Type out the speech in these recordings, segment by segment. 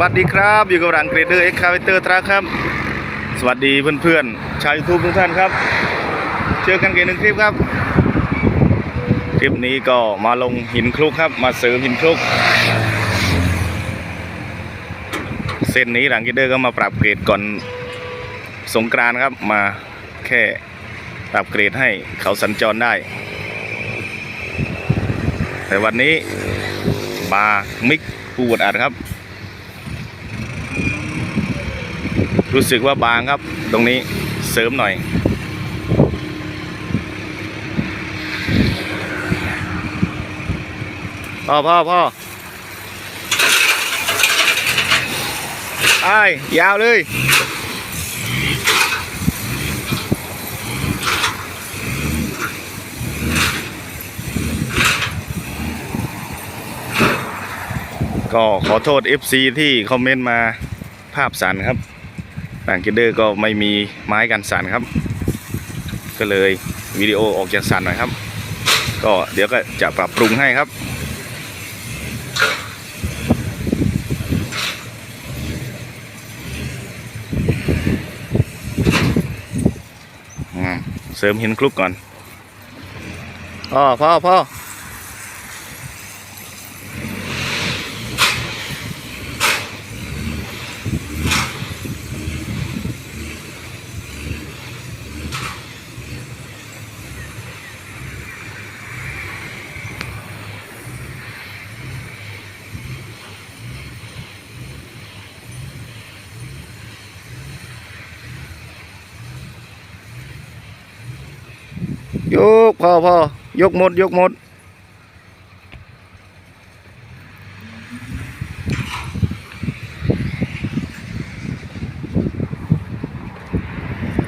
วัสดีครับ อยู่กับรังเกรเดอร์เอ็กคาเวเตอร์ตราครับ สวัสดีเพื่อนๆชาวยูทูบทุกท่านครับเจอกันกันหนึ่งคลิปครับ คลิปนี้ก็มาลงหินคลุกครับ มาเสริมหินคลุก เส้นนี้รังเกรเดอร์ก็มาปรับเกรดก่อนสงกรานครับมาแค่ปรับเกรดให้เขาสัญจรได้ แต่วันนี้บามิกปูวดอัดครับ รู้สึกว่าบางครับ ตรงนี้เสริมหน่อย พ่อพ่อพ่อไอ้ยยาวเลยก็ขอโทษ FC ที่คอมเมนต์มาภาพสันครับ ต่างเกเดอร์ก็ไม่มีไม้กันสั่นครับ ก็เลยวิดีโอออกจากสั่นหน่อยครับ ก็เดี๋ยวก็จะปรับปรุงให้ครับเสริมหินคลุกก่อนพ่อพ่อพ่อ ยกพอพอยกหมด ยกหมด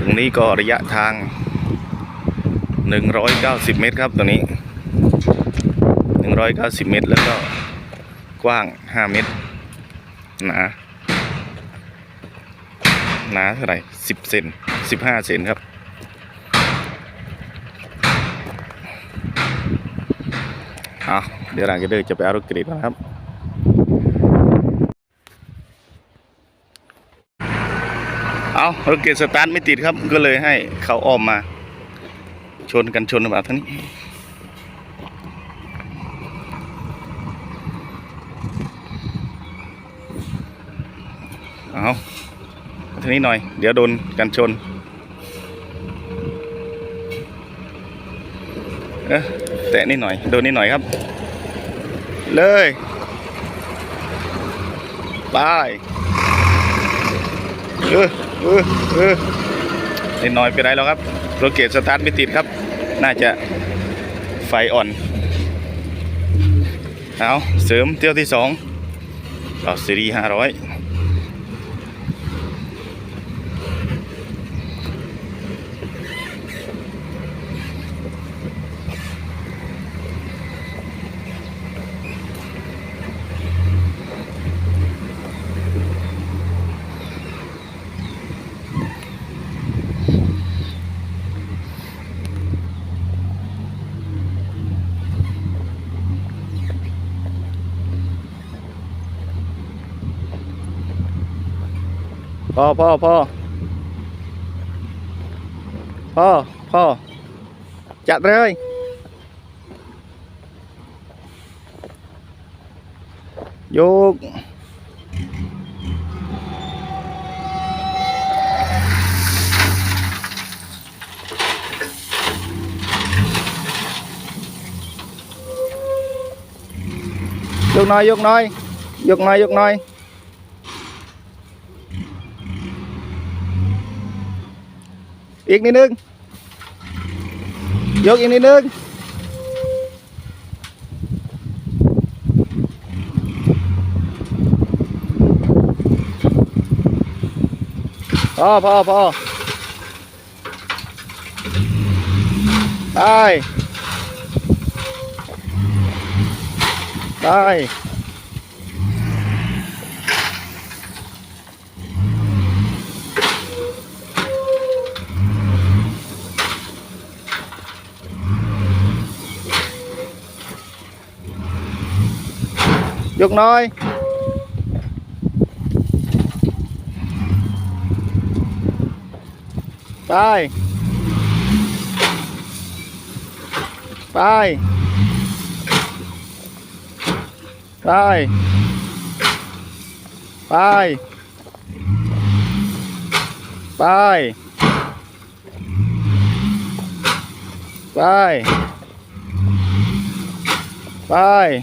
ตรงนี้ก็ระยะทาง 190 เมตรครับตรงนี้ 190 เมตรแล้วก็กว้าง 5 เมตรหนาหนาเท่าไหร่10 เซน15 เซนครับ อาเดี๋ยวหลังจะเดินจะไปเอารถกรีดนะครับเอารถกรีดสตาร์ทไม่ติดครับ ก็เลยให้เขาอ้อมมา ชนกันชนแบบทั้งนี้ เอาทีนี้หน่อย เดี๋ยวโดนกันชน เอ๊ะ แตะนิดหน่อย โดนนิดหน่อยครับ เลยไปเออเออเออนิดหน่อยไปได้แล้วครับรถเกตสตาร์ทไม่ติดครับ น่าจะไฟอ่อน เอาเสริมเที่ยวที่สองเอาซีรีห้าร้อย พ่อพ่อพ่อพ่อพ่อจัดเลยโยกยกหน่อยยกหน่อยยกหน่อยยกหน่อย อีกนิดนึงยกอีกนิดนึงพอพอพอได้ได้ Dục nôi. Bay, bay, bay, bay, bay, Rồi Rồi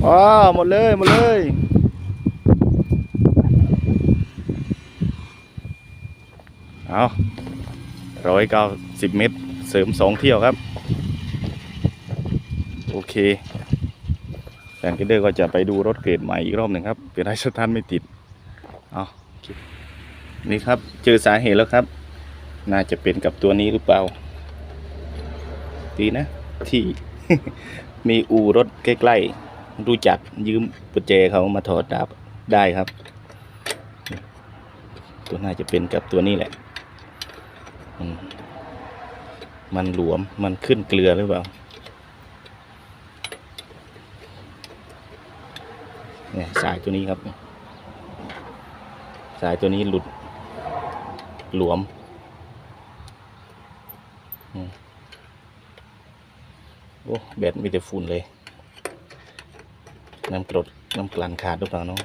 ว้าวหมดเลยหมดเลยเอาร้อยเก้าสิบเมตร เสริมสองเที่ยวครับ โอเคแฟนกิเดอร์ก็จะไปดูรถเกรดใหม่อีกรอบหนึ่งครับเป็นไรสตาร์ทไม่ติดเอาโอเคนี่ครับ เจอสาเหตุแล้วครับ น่าจะเป็นกับตัวนี้หรือเปล่า ดีนะ ที่มีอู่รถใกล้ ๆ รู้จักยืมปุจเจเขามาถอดดับได้ครับ ตัวน่าจะเป็นกับตัวนี้แหละ มันหลวมมันขึ้นเกลือหรือเปล่าเนี่ยสายตัวนี้ครับ สายตัวนี้หลุดหลวม โอ้แบตมีแต่ฝุ่นเลย น้ำกรดน้ำกลั่นขาดหรือเปล่าเนาะ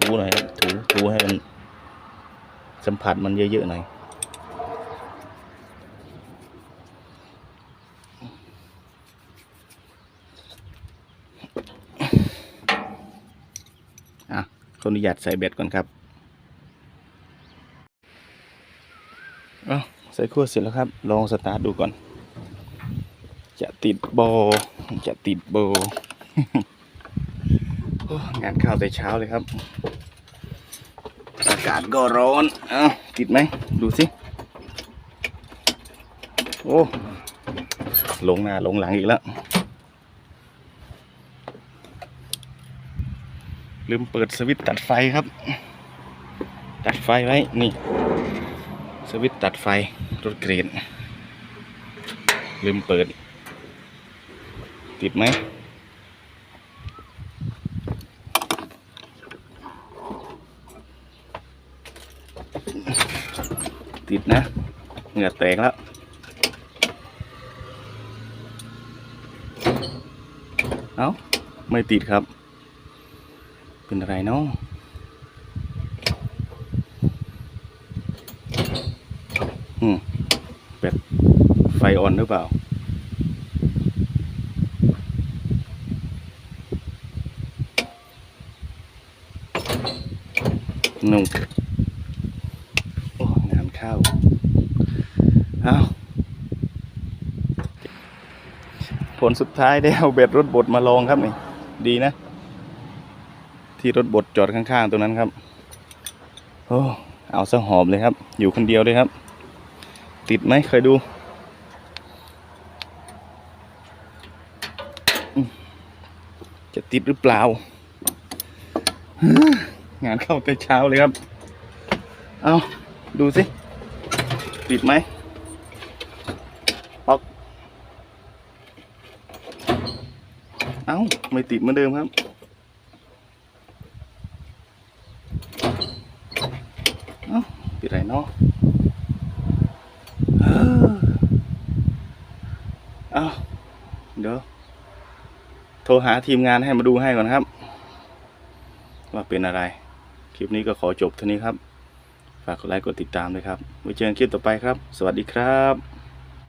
ถูหน่อยครับถูถูให้มันสัมผัสมันเยอะๆหน่อยอะขออนุญาตใส่เบ็ดก่อนครับเอา ใส่ขั้วเสร็จแล้วครับ ลองสตาร์ทดูก่อน จะติดโบ จะติดโบงานข้าวแต่เช้าเลยครับ อากาศก็ร้อนอ้าติดไหม ดูสิ โอ้ลงหน้าลงหลังอีกแล้ว ลืมเปิดสวิตช์ตัดไฟครับ ตัดไฟไว้ นี่ สวิตตัดไฟรถเกรดลืมเปิด ติดไหมติดนะ เหงื่อแตกแล้ว เอ้า ไม่ติดครับ เป็นอะไรเนาะอืมแบบไฟ อ่อนหรือเปล่า นุ่งโอ้งานข้าวเอาผลสุดท้ายได้เอาเบ็ดรถบดมาลองครับนี่ ดีนะ ที่รถบดจอดข้างๆ ตรงนั้นครับ โอ้ เอาซะหอมเลยครับ อยู่คนเดียวเลยครับ ติดไหมเคยดูอืม จะติดหรือเปล่า งานเข้าแต่เช้าเลยครับ เอาดูสิ ติดไหมออกเอาไม่ติดเหมือนเดิมครับเอาปิดไรเนาะเออเอ้าเดี๋ยว โทรหาทีมงานให้มาดูให้ก่อนครับ ว่าเป็นอะไร คลิปนี้ก็ขอจบเท่านี้ครับ ฝากกดไลค์กดติดตามด้วยครับไว้เจอกันคลิปต่อไปครับ สวัสดีครับ